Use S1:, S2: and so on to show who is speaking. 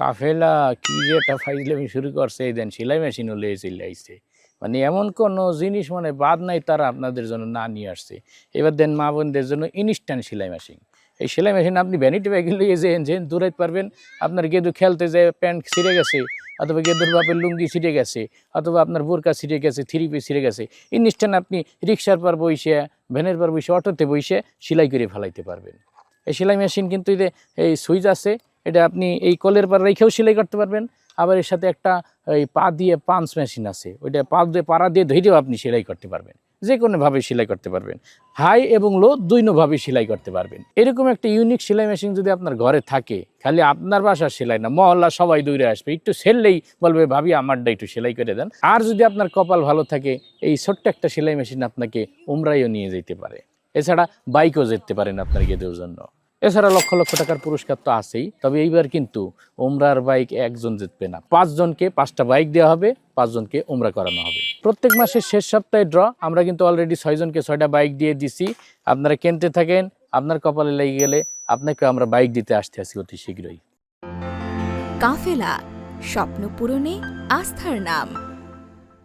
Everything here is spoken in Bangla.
S1: কাফেলা কি যে একটা ফাইজলামি শুরু করছে, এই দেন সেলাই মেশিনও লিয়ে চলে আইছে। মানে এমন কোনো জিনিস মানে বাদ নাই তারা আপনাদের জন্য না নিয়ে আসছে। এবার দেন মা বোনদের জন্য ইনস্ট্যান্ট সেলাই মেশিন এই সেলাই মেশিন আপনি ভ্যানিটি ব্যাগে লিয়ে যে যে দূরাইতে পারবেন। আপনার গেদু খেলতে যে প্যান্ট ছিঁড়ে গেছে, অথবা গেদুর বাপের লুঙ্গি ছিঁড়ে গেছে, অথবা আপনার বোরকা ছিঁড়ে গেছে, থ্রি পিস ছিঁড়ে গেছে ইনস্ট্যান্ট আপনি রিক্সার পর বইসে, ভ্যানের পর বইসে, অটোতে বইসে সেলাই করে ফেলাইতে পারবেন। এই সেলাই মেশিন কিন্তু এই সুইচ আছে এটা আপনি এই কলের পর রেখেও সেলাই করতে পারবেন। আবার এর সাথে একটা এই পা দিয়ে পাঞ্চ মেশিন আছে। ওইটা পা দিয়ে, পাড়া দিয়ে ধৈরেও আপনি সেলাই করতে পারবেন। যে কোনোভাবে সেলাই করতে পারবেন। হাই এবং লো দুইনোভাবে সেলাই করতে পারবেন। এরকম একটা ইউনিক সেলাই মেশিন যদি আপনার ঘরে থাকে, খালি আপনার বাসার সেলাই না, মহল্লা সবাই দৌড়ে আসবে, একটু সেললেই বলবে, ভাবি, আমারটা একটু সেলাই করে দেন। আর যদি আপনার কপাল ভালো থাকে, এই ছোট্ট একটা সেলাই মেশিন আপনাকে উমরাইও নিয়ে যেতে পারে। এছাড়া বাইকও যেতে পারেন আপনার গেদের জন্য। এছাড়া লক্ষ লক্ষ টাকার পুরস্কার তো আছেই। তবে এইবার কিন্তু ওমরার বাইক একজন জিতবে না। পাঁচজনকে, পাঁচটা বাইক দেওয়া হবে, পাঁচজনকে ওমরা করানো হবে। প্রত্যেক মাসের শেষ সপ্তাহে ড্র, আমরা কিন্তু অলরেডি ছয়জনকে ছয়টা বাইক দিয়ে দিছি। আপনারা কিনতে থাকেন, আপনার কপালে লেগে গেলে আপনাকে আমরা বাইক দিতে আসতে আসি অতি শীঘ্রই।
S2: কাফেলা, স্বপ্ন পূরণে আস্থার নাম।